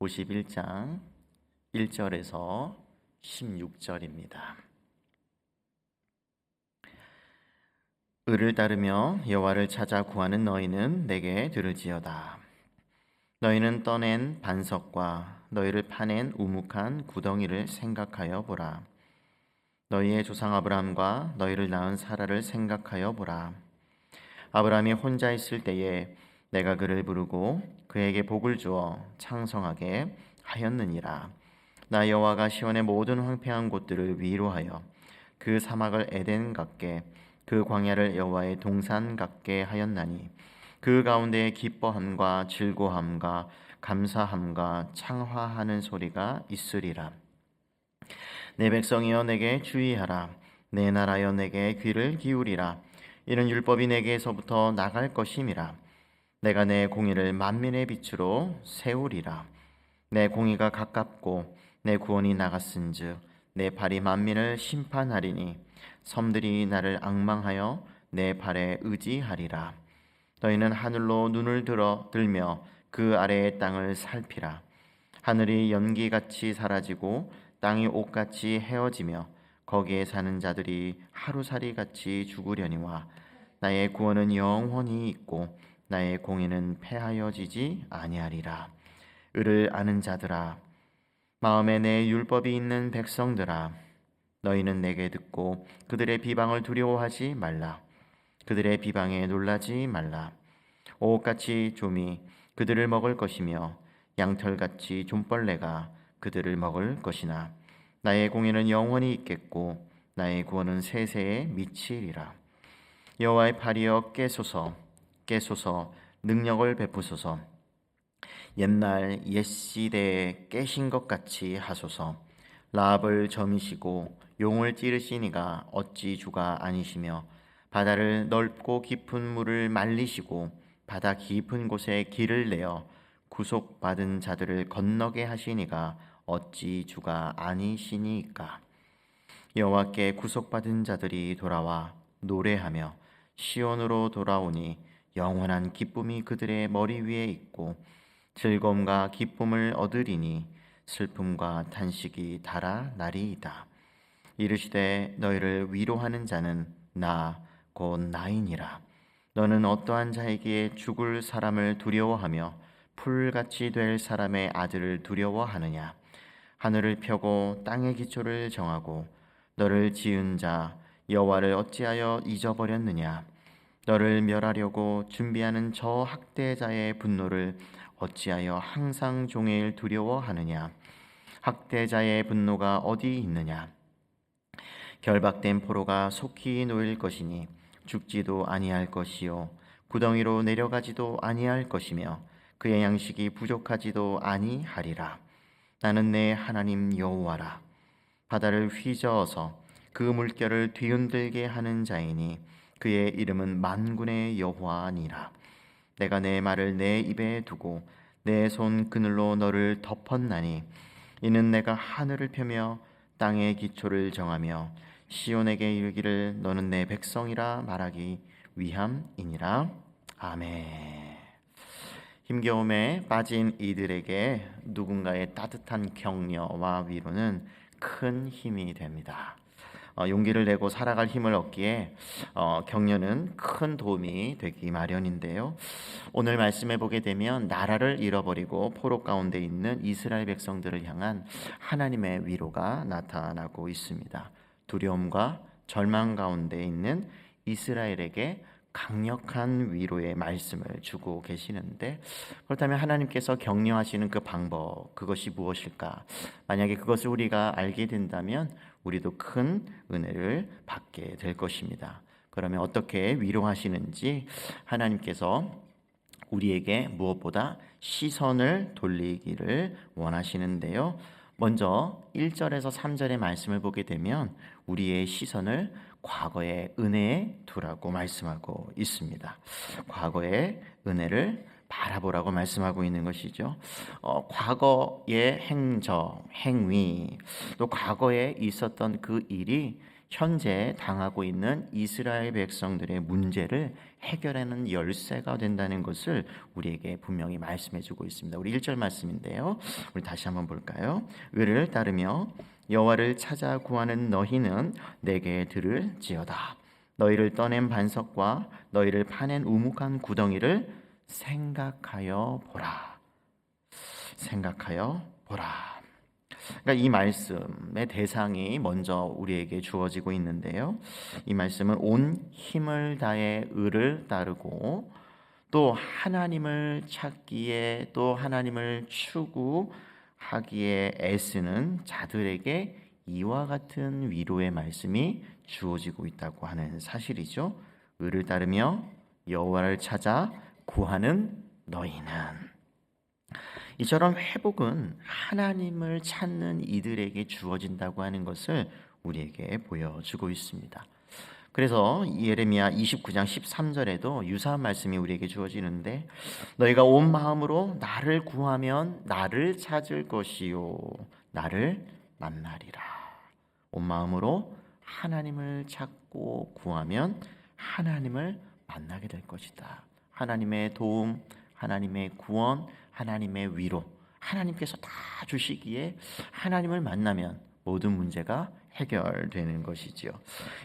51장 1절에서 16절입니다. 을을 따르며 여호와를 찾아 구하는 너희는 내게 들을지어다. 너희는 떠낸 반석과 너희를 파낸 우묵한 구덩이를 생각하여 보라. 너희의 조상 아브라함과 너희를 낳은 사라를 생각하여 보라. 아브라함이 혼자 있을 때에 내가 그를 부르고 그에게 복을 주어 창성하게 하였느니라. 나 여호와가 시온의 모든 황폐한 곳들을 위로하여 그 사막을 에덴 같게 그 광야를 여호와의 동산 같게 하였나니 그 가운데에 기뻐함과 즐거함과 감사함과 창화하는 소리가 있으리라. 내 백성이여 내게 주의하라. 내 나라여 내게 귀를 기울이라. 이런 율법이 내게서부터 나갈 것임이라. 내가 내 공의를 만민의 빛으로 세우리라. 내 공의가 가깝고 내 구원이 나갔은즉 내 발이 만민을 심판하리니 섬들이 나를 앙망하여 내 발에 의지하리라. 너희는 하늘로 눈을 들어 들며 그 아래의 땅을 살피라. 하늘이 연기같이 사라지고 땅이 옷같이 헤어지며 거기에 사는 자들이 하루살이 같이 죽으려니와 나의 구원은 영원히 있고 나의 공의는 패하여지지 아니하리라. 을을 아는 자들아 마음에 내 율법이 있는 백성들아 너희는 내게 듣고 그들의 비방을 두려워하지 말라. 그들의 비방에 놀라지 말라. 오같이 좀이 그들을 먹을 것이며 양털같이 좀벌레가 그들을 먹을 것이나 나의 공의는 영원히 있겠고 나의 구원은 세세에 미치리라. 여호와의 팔이여 깨소서 깨소서 능력을 베푸소서. 옛날 옛 시대에 깨신 것 같이 하소서. 라합을 점이시고 용을 찌르시니가 어찌 주가 아니시며 바다를 넓고 깊은 물을 말리시고 바다 깊은 곳에 길을 내어 구속받은 자들을 건너게 하시니가 어찌 주가 아니시니까. 여호와께 구속받은 자들이 돌아와 노래하며 시온으로 돌아오니 영원한 기쁨이 그들의 머리 위에 있고 즐거움과 기쁨을 얻으리니 슬픔과 탄식이 달아나리이다. 이르시되 너희를 위로하는 자는 나 곧 나이니라. 너는 어떠한 자에게 죽을 사람을 두려워하며 풀같이 될 사람의 아들을 두려워하느냐? 하늘을 펴고 땅의 기초를 정하고 너를 지은 자 여호와를 어찌하여 잊어버렸느냐? 너를 멸하려고 준비하는 저 학대자의 분노를 어찌하여 항상 종일 두려워하느냐? 학대자의 분노가 어디 있느냐? 결박된 포로가 속히 놓일 것이니 죽지도 아니할 것이요 구덩이로 내려가지도 아니할 것이며 그의 양식이 부족하지도 아니하리라. 나는 내 하나님 여호와라. 바다를 휘저어서 그 물결을 뒤흔들게 하는 자이니 그의 이름은 만군의 여호와니라. 내가 내 말을 내 입에 두고 내 손 그늘로 너를 덮었나니 이는 내가 하늘을 펴며 땅의 기초를 정하며 시온에게 이르기를 너는 내 백성이라 말하기 위함이니라. 아멘. 힘겨움에 빠진 이들에게 누군가의 따뜻한 격려와 위로는 큰 힘이 됩니다. 어, 용기를 내고 살아갈 힘을 얻기에 어, 격려는 큰 도움이 되기 마련인데요. 오늘 말씀해 보게 되면 나라를 잃어버리고 포로 가운데 있는 이스라엘 백성들을 향한 하나님의 위로가 나타나고 있습니다. 두려움과 절망 가운데 있는 이스라엘에게 강력한 위로의 말씀을 주고 계시는데 그렇다면 하나님께서 격려하시는 그 방법 그것이 무엇일까? 만약에 그것을 우리가 알게 된다면 우리도 큰 은혜를 받게 될 것입니다. 그러면 어떻게 위로하시는지 하나님께서 우리에게 무엇보다 시선을 돌리기를 원하시는데요. 먼저 1절에서 3절의 말씀을 보게 되면 우리의 시선을 과거의 은혜에 두라고 말씀하고 있습니다. 과거의 은혜를 바라보라고 말씀하고 있는 것이죠. 어, 과거의 행적, 행위, 또 과거에 있었던 그 일이 현재 당하고 있는 이스라엘 백성들의 문제를 해결하는 열쇠가 된다는 것을 우리에게 분명히 말씀해 주고 있습니다. 우리 1절 말씀인데요. 우리 다시 한번 볼까요? 의를 따르며 여호와를 찾아 구하는 너희는 내게 들을지어다. 너희를 떠낸 반석과 너희를 파낸 우묵한 구덩이를 생각하여 보라. 생각하여 보라. 그러니까 이 말씀의 대상이 먼저 우리에게 주어지고 있는데요. 이 말씀은 온 힘을 다해 의를 따르고 또 하나님을 찾기에 또 하나님을 추구하기에 애쓰는 자들에게 이와 같은 위로의 말씀이 주어지고 있다고 하는 사실이죠. 의를 따르며 여호와를 찾아 구하는 너희는 이처럼 회복은 하나님을 찾는 이들에게 주어진다고 하는 것을 우리에게 보여주고 있습니다. 그래서 예레미야 29장 13절에도 유사한 말씀이 우리에게 주어지는데 너희가 온 마음으로 나를 구하면 나를 찾을 것이요 나를 만나리라. 온 마음으로 하나님을 찾고 구하면 하나님을 만나게 될 것이다. 하나님의 도움, 하나님의 구원, 하나님의 위로, 하나님께서 다 주시기에 하나님을 만나면 모든 문제가 해결되는 것이지요.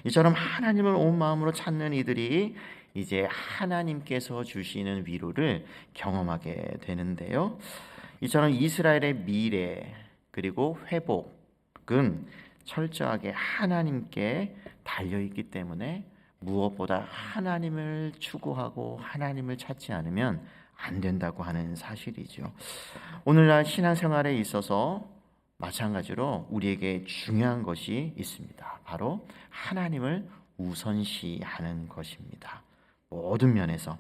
이처럼 하나님을 온 마음으로 찾는 이들이 이제 하나님께서 주시는 위로를 경험하게 되는데요. 이처럼 이스라엘의 미래 그리고 회복은 철저하게 하나님께 달려 있기 때문에 무엇보다 하나님을 추구하고 하나님을 찾지 않으면 안 된다고 하는 사실이죠. 오늘날 신앙생활에 있어서 마찬가지로 우리에게 중요한 것이 있습니다. 바로 하나님을 우선시하는 것입니다. 모든 면에서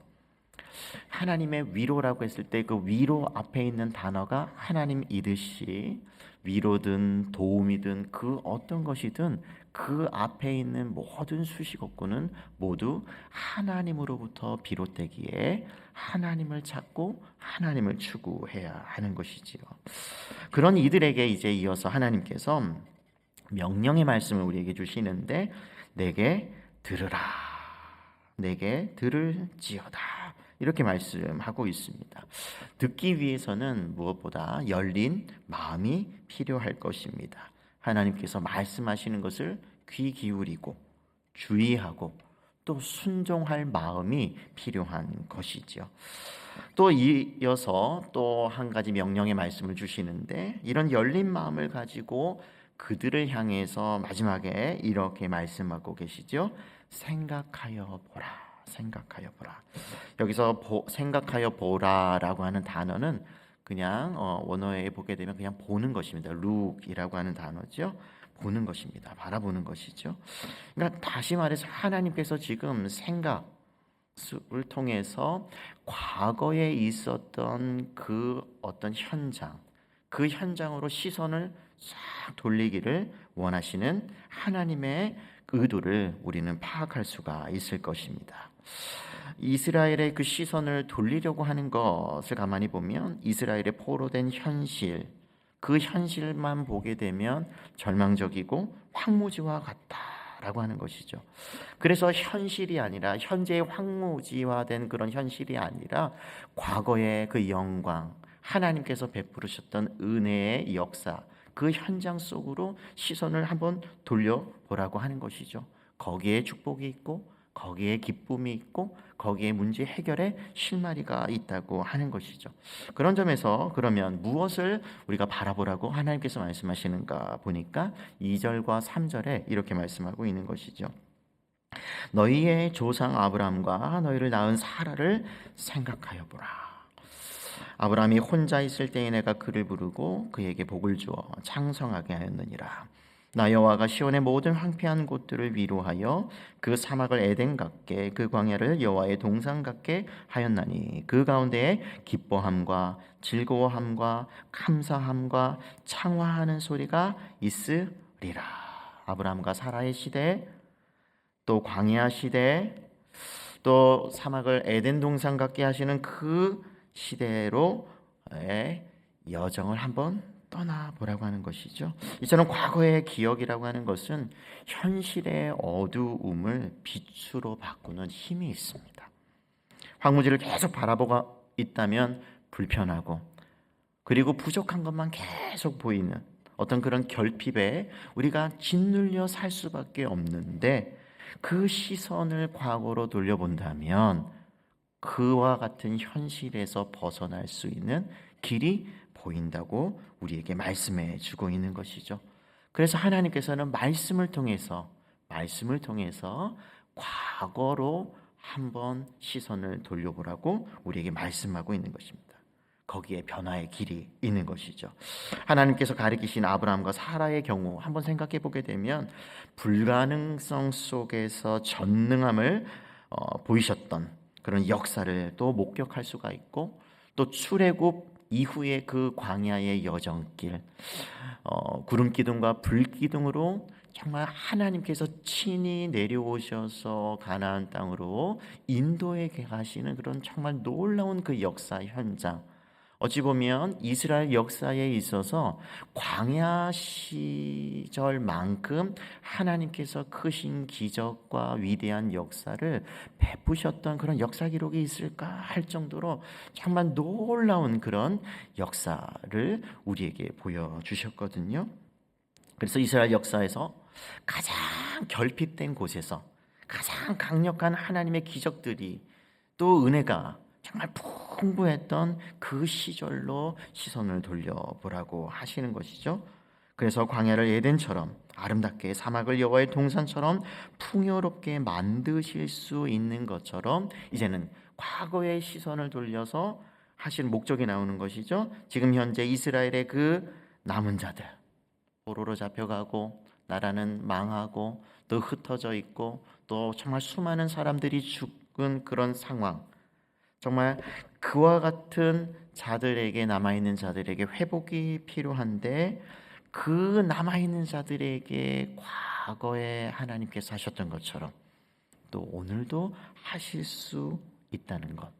하나님의 위로라고 했을 때 그 위로 앞에 있는 단어가 하나님이듯이 위로든 도움이든 그 어떤 것이든 그 앞에 있는 모든 수식어구는 모두 하나님으로부터 비롯되기에 하나님을 찾고 하나님을 추구해야 하는 것이지요. 그런 이들에게 이제 이어서 하나님께서 명령의 말씀을 우리에게 주시는데 내게 들으라. 내게 들을지어다. 이렇게 말씀하고 있습니다. 듣기 위해서는 무엇보다 열린 마음이 필요할 것입니다. 하나님께서 말씀하시는 것을 귀 기울이고 주의하고 또 순종할 마음이 필요한 것이지요. 또 이어서 또 한 가지 명령의 말씀을 주시는데 이런 열린 마음을 가지고 그들을 향해서 마지막에 이렇게 말씀하고 계시죠. 생각하여 보라. 생각하여 보라. 여기서 보, 생각하여 보라라고 하는 단어는 그냥 어, 원어에 보게 되면 그냥 보는 것입니다. look이라고 하는 단어죠. 보는 것입니다. 바라보는 것이죠. 그러니까 다시 말해서 하나님께서 지금 생각 을 통해서 과거에 있었던 그 어떤 현장, 그 현장으로 시선을 싹 돌리기를 원하시는 하나님의 의도를 우리는 파악할 수가 있을 것입니다. 이스라엘의 그 시선을 돌리려고 하는 것을 가만히 보면 이스라엘의 포로된 현실, 그 현실만 보게 되면 절망적이고 황무지와 같다라고 하는 것이죠. 그래서 현실이 아니라 현재의 황무지화된 그런 현실이 아니라 과거의 그 영광, 하나님께서 베푸르셨던 은혜의 역사, 그 현장 속으로 시선을 한번 돌려보라고 하는 것이죠. 거기에 축복이 있고 거기에 기쁨이 있고 거기에 문제 해결에 실마리가 있다고 하는 것이죠. 그런 점에서 그러면 무엇을 우리가 바라보라고 하나님께서 말씀하시는가 보니까 2절과 3절에 이렇게 말씀하고 있는 것이죠. 너희의 조상 아브라함과 너희를 낳은 사라를 생각하여 보라. 아브라함이 혼자 있을 때에 내가 그를 부르고 그에게 복을 주어 창성하게 하였느니라. 나 여호와가 시온의 모든 황폐한 곳들을 위로하여 그 사막을 에덴 같게 그 광야를 여호와의 동산 같게 하였나니 그 가운데에 기뻐함과 즐거워함과 감사함과 창화하는 소리가 있으리라. 아브라함과 사라의 시대 또 광야 시대 또 사막을 에덴 동산 같게 하시는 그 시대로의 여정을 한번 떠나보라고 하는 것이죠. 이처럼 과거의 기억이라고 하는 것은 현실의 어두움을 빛으로 바꾸는 힘이 있습니다. 황무지를 계속 바라보고 있다면 불편하고 그리고 부족한 것만 계속 보이는 어떤 그런 결핍에 우리가 짓눌려 살 수밖에 없는데 그 시선을 과거로 돌려본다면 그와 같은 현실에서 벗어날 수 있는 길이 보인다고 우리에게 말씀해 주고 있는 것이죠. 그래서 하나님께서는 말씀을 통해서 말씀을 통해서 과거로 한번 시선을 돌려보라고 우리에게 말씀하고 있는 것입니다. 거기에 변화의 길이 있는 것이죠. 하나님께서 가리키신 아브라함과 사라의 경우 한번 생각해 보게 되면 불가능성 속에서 전능함을 어, 보이셨던 그런 역사를 또 목격할 수가 있고 또 출애굽 이후의 그 광야의 여정길 어, 구름 기둥과 불 기둥으로 정말 하나님께서 친히 내려오셔서 가나안 땅으로 인도에 가시는 그런 정말 놀라운 그 역사 현장 어찌 보면 이스라엘 역사에 있어서 광야 시절만큼 하나님께서 크신 기적과 위대한 역사를 베푸셨던 그런 역사 기록이 있을까 할 정도로 정말 놀라운 그런 역사를 우리에게 보여주셨거든요. 그래서 이스라엘 역사에서 가장 결핍된 곳에서 가장 강력한 하나님의 기적들이 또 은혜가 정말 풍부했던 그 시절로 시선을 돌려보라고 하시는 것이죠. 그래서 광야를 에덴처럼 아름답게 사막을 여호와의 동산처럼 풍요롭게 만드실 수 있는 것처럼 이제는 과거의 시선을 돌려서 하신 목적이 나오는 것이죠. 지금 현재 이스라엘의 그 남은 자들 포로로 잡혀가고 나라는 망하고 또 흩어져 있고 또 정말 수많은 사람들이 죽은 그런 상황 정말 그와 같은 자들에게 남아있는 자들에게 회복이 필요한데 그 남아있는 자들에게 과거에 하나님께서 하셨던 것처럼 또 오늘도 하실 수 있다는 것,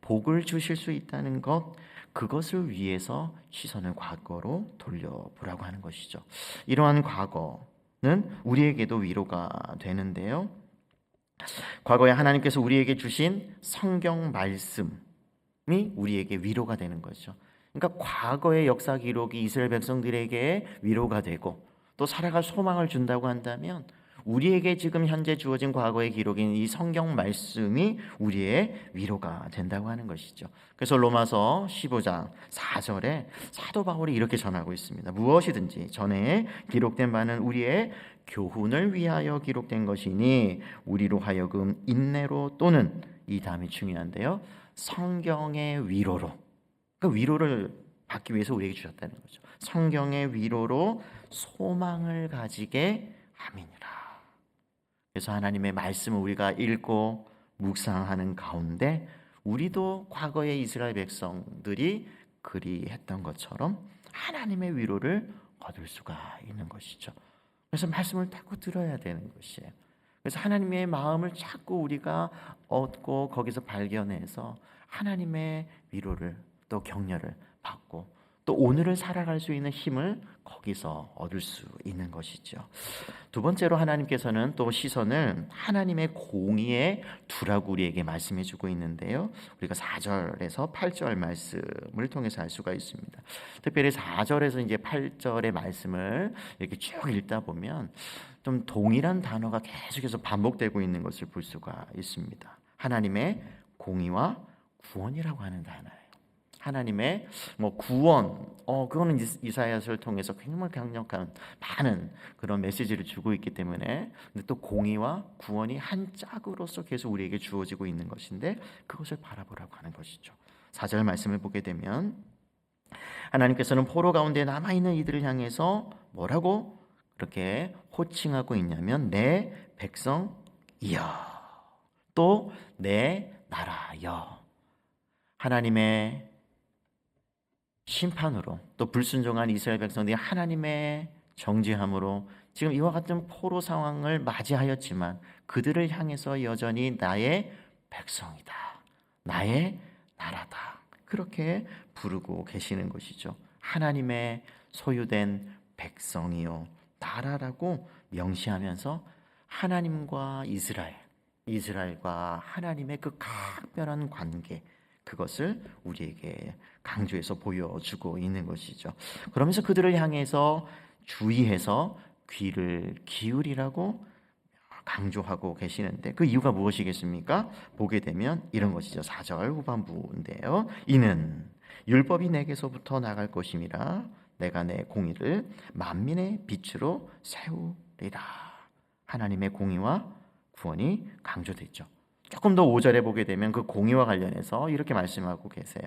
복을 주실 수 있다는 것, 그것을 위해서 시선을 과거로 돌려보라고 하는 것이죠. 이러한 과거는 우리에게도 위로가 되는데요. 과거에 하나님께서 우리에게 주신 성경 말씀이 우리에게 위로가 되는 거죠. 그러니까 과거의 역사 기록이 이스라엘 백성들에게 위로가 되고 또 살아갈 소망을 준다고 한다면 우리에게 지금 현재 주어진 과거의 기록인 이 성경 말씀이 우리의 위로가 된다고 하는 것이죠. 그래서 로마서 15장 4절에 사도 바울이 이렇게 전하고 있습니다. 무엇이든지 전에 기록된 바는 우리의 교훈을 위하여 기록된 것이니 우리로 하여금 인내로 또는 이 다음이 중요한데요. 성경의 위로로 그 위로를 받기 위해서 우리에게 주셨다는 거죠. 성경의 위로로 소망을 가지게 함이니라. 그래서 하나님의 말씀을 우리가 읽고 묵상하는 가운데 우리도 과거의 이스라엘 백성들이 그리 했던 것처럼 하나님의 위로를 얻을 수가 있는 것이죠. 그래서 말씀을 자꾸 들어야 되는 것이에요. 그래서 하나님의 마음을 자꾸 우리가 얻고 거기서 발견해서 하나님의 위로를 또 격려를 받고 또 오늘을 살아갈 수 있는 힘을 거기서 얻을 수 있는 것이죠. 두 번째로 하나님께서는 또 시선을 하나님의 공의에 두라고 우리에게 말씀해 주고 있는데요. 우리가 4절에서 8절 말씀을 통해서 알 수가 있습니다. 특별히 4절에서 이제 8절의 말씀을 이렇게 쭉 읽다 보면 좀 동일한 단어가 계속해서 반복되고 있는 것을 볼 수가 있습니다. 하나님의 공의와 구원이라고 하는 단어예요. 하나님의 뭐 구원, 어 그거는 이사야서를 통해서 정말 강력한 많은 그런 메시지를 주고 있기 때문에 근데 또 공의와 구원이 한 짝으로서 계속 우리에게 주어지고 있는 것인데 그것을 바라보라고 하는 것이죠. 사절 말씀을 보게 되면 하나님께서는 포로 가운데 남아 있는 이들을 향해서 뭐라고 그렇게 호칭하고 있냐면 내 백성이여 또 내 나라여 하나님의 심판으로 또 불순종한 이스라엘 백성들이 하나님의 정죄함으로 지금 이와 같은 포로 상황을 맞이하였지만 그들을 향해서 여전히 나의 백성이다. 나의 나라다. 그렇게 부르고 계시는 것이죠. 하나님의 소유된 백성이요 나라라고 명시하면서 하나님과 이스라엘, 이스라엘과 하나님의 그 각별한 관계 그것을 우리에게 강조해서 보여주고 있는 것이죠. 그러면서 그들을 향해서 주의해서 귀를 기울이라고 강조하고 계시는데 그 이유가 무엇이겠습니까? 보게 되면 이런 것이죠. 4절 후반부인데요. 이는 율법이 내게서부터 나갈 것임이라 내가 내 공의를 만민의 빛으로 세우리라. 하나님의 공의와 구원이 강조됐죠. 조금 더 5절에 보게 되면 그 공의와 관련해서 이렇게 말씀하고 계세요.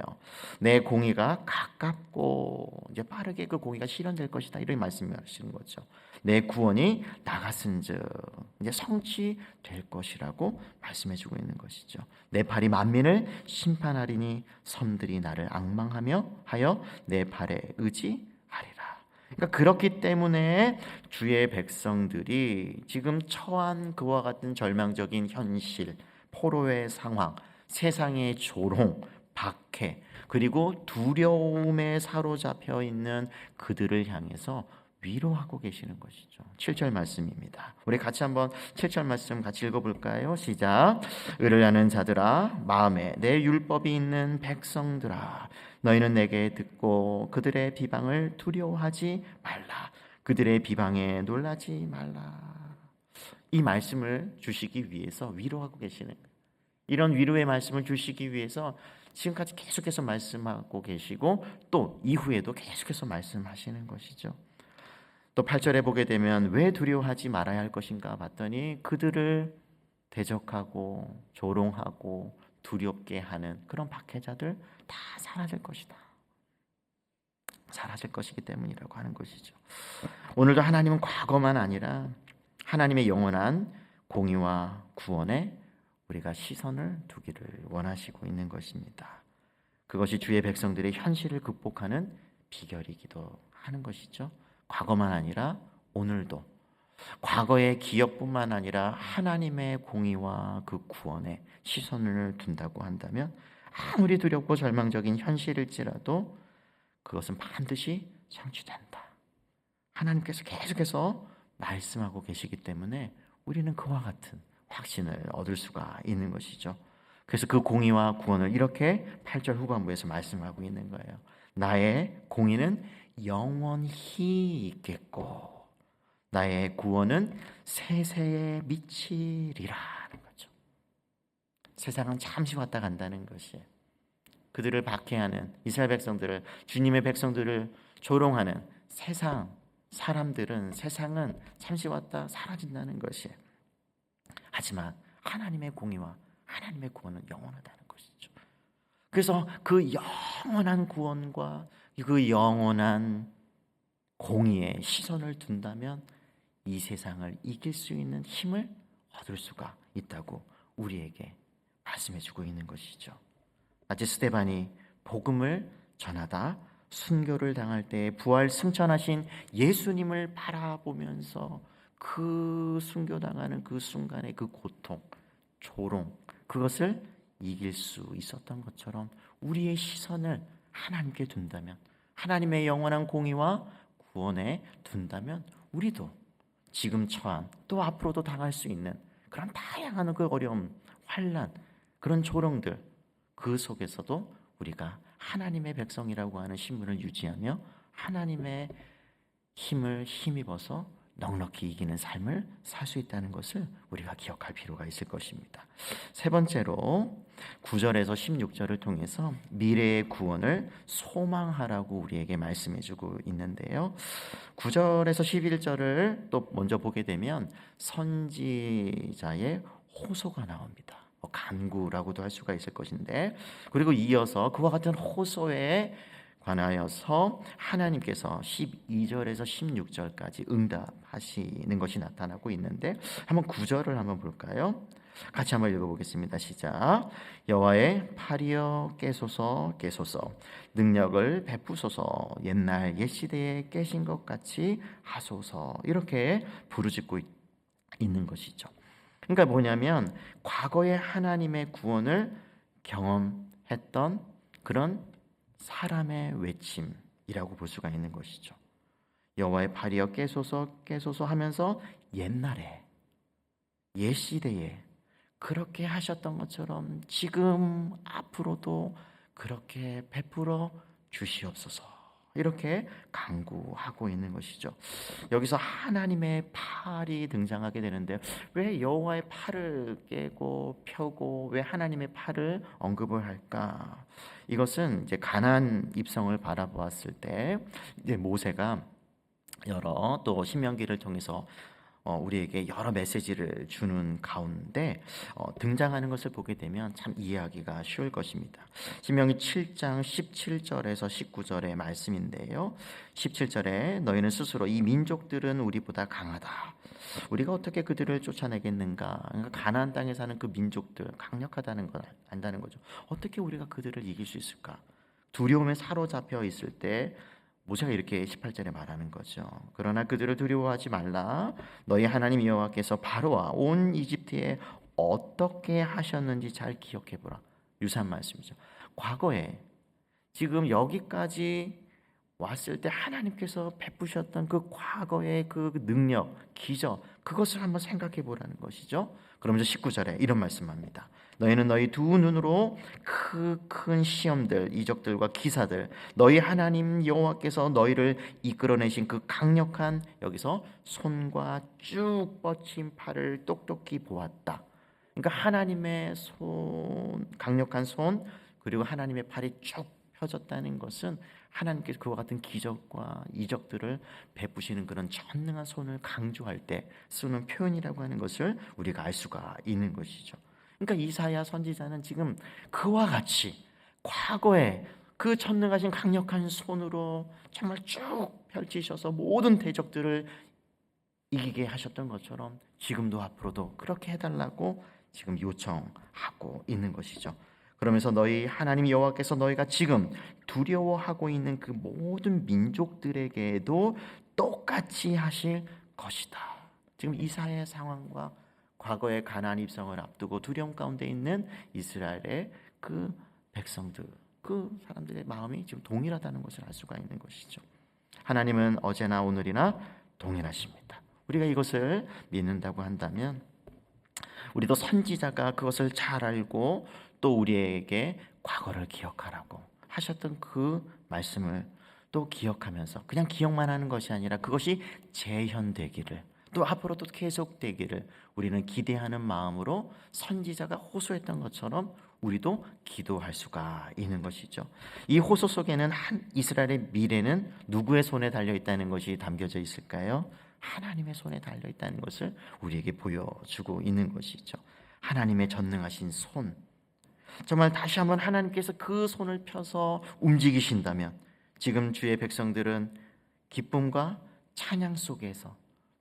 내 공의가 가깝고 이제 빠르게 그 공의가 실현될 것이다. 이렇게 말씀하시는 거죠. 내 구원이 나갔은즉 이제 성취될 것이라고 말씀해 주고 있는 것이죠. 내 팔이 만민을 심판하리니 섬들이 나를 악망하며 하여 내 팔에 의지하리라. 그러니까 그렇기 때문에 주의 백성들이 지금 처한 그와 같은 절망적인 현실 포로의 상황, 세상의 조롱, 박해, 그리고 두려움에 사로잡혀 있는 그들을 향해서 위로하고 계시는 것이죠. 7절 말씀입니다. 우리 같이 한번 7절 말씀 같이 읽어볼까요? 시작. 의를 하는 자들아, 마음에 내 율법이 있는 백성들아, 너희는 내게 듣고 그들의 비방을 두려워하지 말라. 그들의 비방에 놀라지 말라. 이 말씀을 주시기 위해서 위로하고 계시는 이런 위로의 말씀을 주시기 위해서 지금까지 계속해서 말씀하고 계시고 또 이후에도 계속해서 말씀하시는 것이죠. 또 8절에 보게 되면 왜 두려워하지 말아야 할 것인가 봤더니 그들을 대적하고 조롱하고 두렵게 하는 그런 박해자들 다 사라질 것이다. 사라질 것이기 때문이라고 하는 것이죠. 오늘도 하나님은 과거만 아니라 하나님의 영원한 공의와 구원에 우리가 시선을 두기를 원하시고 있는 것입니다. 그것이 주의 백성들의 현실을 극복하는 비결이기도 하는 것이죠. 과거만 아니라 오늘도 과거의 기업뿐만 아니라 하나님의 공의와 그 구원에 시선을 둔다고 한다면 아무리 두렵고 절망적인 현실일지라도 그것은 반드시 성취된다. 하나님께서 계속해서 말씀하고 계시기 때문에 우리는 그와 같은 확신을 얻을 수가 있는 것이죠. 그래서 그 공의와 구원을 이렇게 8절 후반부에서 말씀하고 있는 거예요. 나의 공의는 영원히 있겠고 나의 구원은 세세에 미치리라는 거죠. 세상은 잠시 왔다 간다는 것이 그들을 박해하는 이스라엘 백성들을 주님의 백성들을 조롱하는 세상 사람들은 세상은 잠시 왔다 사라진다는 것이 하지만 하나님의 공의와 하나님의 구원은 영원하다는 것이죠. 그래서 그 영원한 구원과 그 영원한 공의에 시선을 둔다면 이 세상을 이길 수 있는 힘을 얻을 수가 있다고 우리에게 말씀해 주고 있는 것이죠. 아직 스테반이 복음을 전하다 순교를 당할 때 부활 승천하신 예수님을 바라보면서 그 순교당하는 그 순간의 그 고통, 조롱, 그것을 이길 수 있었던 것처럼 우리의 시선을 하나님께 둔다면, 하나님의 영원한 공의와 구원에 둔다면, 우리도 지금 처한 또 앞으로도 당할 수 있는 그런 다양한 그 어려움, 환란, 그런 조롱들, 그 속에서도 우리가 하나님의 백성이라고 하는 신분을 유지하며 하나님의 힘을 힘입어서 넉넉히 이기는 삶을 살 수 있다는 것을 우리가 기억할 필요가 있을 것입니다. 세 번째로 9절에서 16절을 통해서 미래의 구원을 소망하라고 우리에게 말씀해 주고 있는데요. 9절에서 11절을 또 먼저 보게 되면 선지자의 호소가 나옵니다. 뭐 간구라고도 할 수가 있을 것인데 그리고 이어서 그와 같은 호소에 관하여서 하나님께서 12절에서 16절까지 응답하시는 것이 나타나고 있는데 한번 9절을 한번 볼까요? 같이 한번 읽어보겠습니다. 시작. 여호와의 팔이여 깨소서 깨소서 능력을 베푸소서 옛날 옛 시대에 깨신 것 같이 하소서 이렇게 부르짖고 있는 것이죠. 그러니까 뭐냐면 과거에 하나님의 구원을 경험했던 그런 사람의 외침 이라고 볼 수가 있는 것이죠. 여호와의 팔이여 깨소서 깨소서 하면서 옛날에 옛 시대에 그렇게 하셨던 것처럼 지금 앞으로도 그렇게 베풀어 주시옵소서. 이렇게 강구하고 있는 것이죠. 여기서 하나님의 팔이 등장하게 되는데 왜 여호와의 팔을 깨고 펴고 왜 하나님의 팔을 언급을 할까? 이것은 이제 가난 입성을 바라보았을 때 이제 모세가 여러 또 신명기를 통해서 어, 우리에게 여러 메시지를 주는 가운데 어, 등장하는 것을 보게 되면 참 이해하기가 쉬울 것입니다. 신명기 7장 17절에서 19절의 말씀인데요. 17절에 너희는 스스로 이 민족들은 우리보다 강하다. 우리가 어떻게 그들을 쫓아내겠는가? 그러니까 가나안 땅에 사는 그 민족들 강력하다는 걸 안다는 거죠. 어떻게 우리가 그들을 이길 수 있을까? 두려움에 사로잡혀 있을 때 모세가 이렇게 18절에 말하는 거죠. 그러나 그들을 두려워하지 말라. 너희 하나님 여호와께서 바로와 온 이집트에 어떻게 하셨는지 잘 기억해 보라. 유사한 말씀이죠. 과거에 지금 여기까지 왔을 때 하나님께서 베푸셨던 그 과거의 그 능력, 기적, 그것을 한번 생각해 보라는 것이죠. 그러면서 19절에 이런 말씀합니다. 너희는 너희 두 눈으로 그 큰 시험들, 이적들과 기사들, 너희 하나님 여호와께서 너희를 이끌어내신 그 강력한 여기서 손과 쭉 뻗친 팔을 똑똑히 보았다. 그러니까 하나님의 손, 강력한 손, 그리고 하나님의 팔이 쭉 펴졌다는 것은 하나님께서 그와 같은 기적과 이적들을 베푸시는 그런 전능한 손을 강조할 때 쓰는 표현이라고 하는 것을 우리가 알 수가 있는 것이죠. 그러니까 이사야 선지자는 지금 그와 같이 과거에 그 전능하신 강력한 손으로 정말 쭉 펼치셔서 모든 대적들을 이기게 하셨던 것처럼 지금도 앞으로도 그렇게 해달라고 지금 요청하고 있는 것이죠. 그러면서 너희 하나님 여호와께서 너희가 지금 두려워하고 있는 그 모든 민족들에게도 똑같이 하실 것이다. 지금 이사의 상황과 과거의 가나안 입성을 앞두고 두려움 가운데 있는 이스라엘의 그 백성들, 그 사람들의 마음이 지금 동일하다는 것을 알 수가 있는 것이죠. 하나님은 어제나 오늘이나 동일하십니다. 우리가 이것을 믿는다고 한다면 우리도 선지자가 그것을 잘 알고 또 우리에게 과거를 기억하라고 하셨던 그 말씀을 또 기억하면서 그냥 기억만 하는 것이 아니라 그것이 재현되기를 또 앞으로도 계속되기를 우리는 기대하는 마음으로 선지자가 호소했던 것처럼 우리도 기도할 수가 있는 것이죠. 이 호소 속에는 한 이스라엘의 미래는 누구의 손에 달려 있다는 것이 담겨져 있을까요? 하나님의 손에 달려 있다는 것을 우리에게 보여주고 있는 것이죠. 하나님의 전능하신 손. 정말 다시 한번 하나님께서 그 손을 펴서 움직이신다면 지금 주의 백성들은 기쁨과 찬양 속에서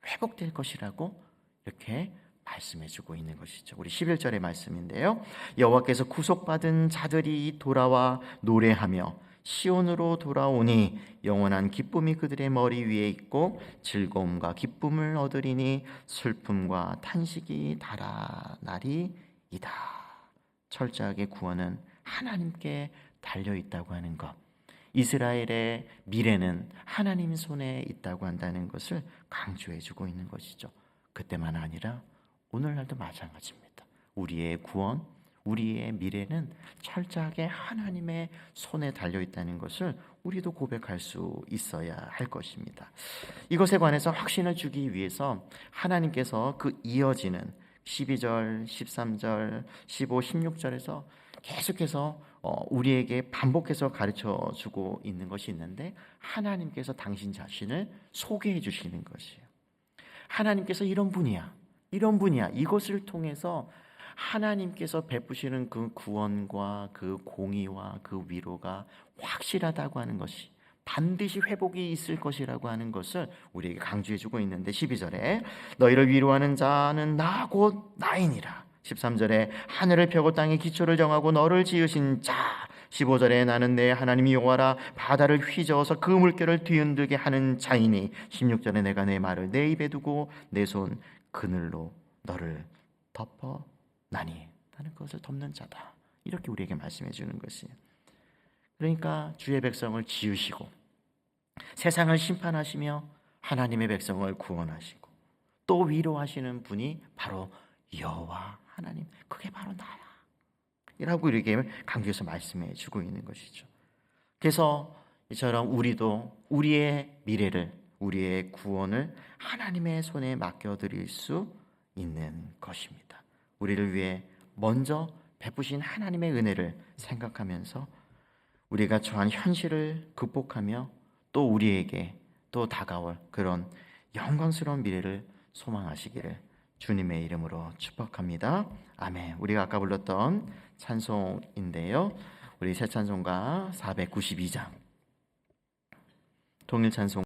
회복될 것이라고 이렇게 말씀해 주고 있는 것이죠. 우리 11절의 말씀인데요. 여호와께서 구속받은 자들이 돌아와 노래하며 시온으로 돌아오니 영원한 기쁨이 그들의 머리 위에 있고 즐거움과 기쁨을 얻으리니 슬픔과 탄식이 달아나리이다. 철저하게 구원은 하나님께 달려 있다고 하는 것. 이스라엘의 미래는 하나님 손에 있다고 한다는 것을 강조해 주고 있는 것이죠. 그때만 아니라 오늘날도 마찬가지입니다. 우리의 구원, 우리의 미래는 철저하게 하나님의 손에 달려 있다는 것을 우리도 고백할 수 있어야 할 것입니다. 이것에 관해서 확신을 주기 위해서 하나님께서 그 이어지는 12절, 13절, 15, 16절에서 계속해서 어, 우리에게 반복해서 가르쳐 주고 있는 것이 있는데 하나님께서 당신 자신을 소개해 주시는 것이에요. 하나님께서 이런 분이야. 이런 분이야. 이것을 통해서 하나님께서 베푸시는 그 구원과 그 공의와 그 위로가 확실하다고 하는 것이 반드시 회복이 있을 것이라고 하는 것을 우리에게 강조해 주고 있는데 12절에 너희를 위로하는 자는 나 곧 나이니라. 13절에 하늘을 펴고 땅에 기초를 정하고 너를 지으신 자 15절에 나는 내 하나님이 여호와라 바다를 휘저어서 그 물결을 뒤흔들게 하는 자이니 16절에 내가 내 말을 내 입에 두고 내 손 그늘로 너를 덮어 나니 나는 그것을 덮는 자다. 이렇게 우리에게 말씀해 주는 것이에요. 그러니까 주의 백성을 지으시고 세상을 심판하시며 하나님의 백성을 구원하시고 또 위로하시는 분이 바로 여호와 하나님. 그게 바로 나야. 이라고 이렇게 강조해서 말씀해 주고 있는 것이죠. 그래서 이처럼 우리도 우리의 미래를 우리의 구원을 하나님의 손에 맡겨 드릴 수 있는 것입니다. 우리를 위해 먼저 베푸신 하나님의 은혜를 생각하면서 우리가 처한 현실을 극복하며 또 우리에게 또 다가올 그런 영광스러운 미래를 소망하시기를 주님의 이름으로 축복합니다. 아멘. 우리가 아까 불렀던 찬송인데요. 우리 새 찬송가 492장 통일 찬송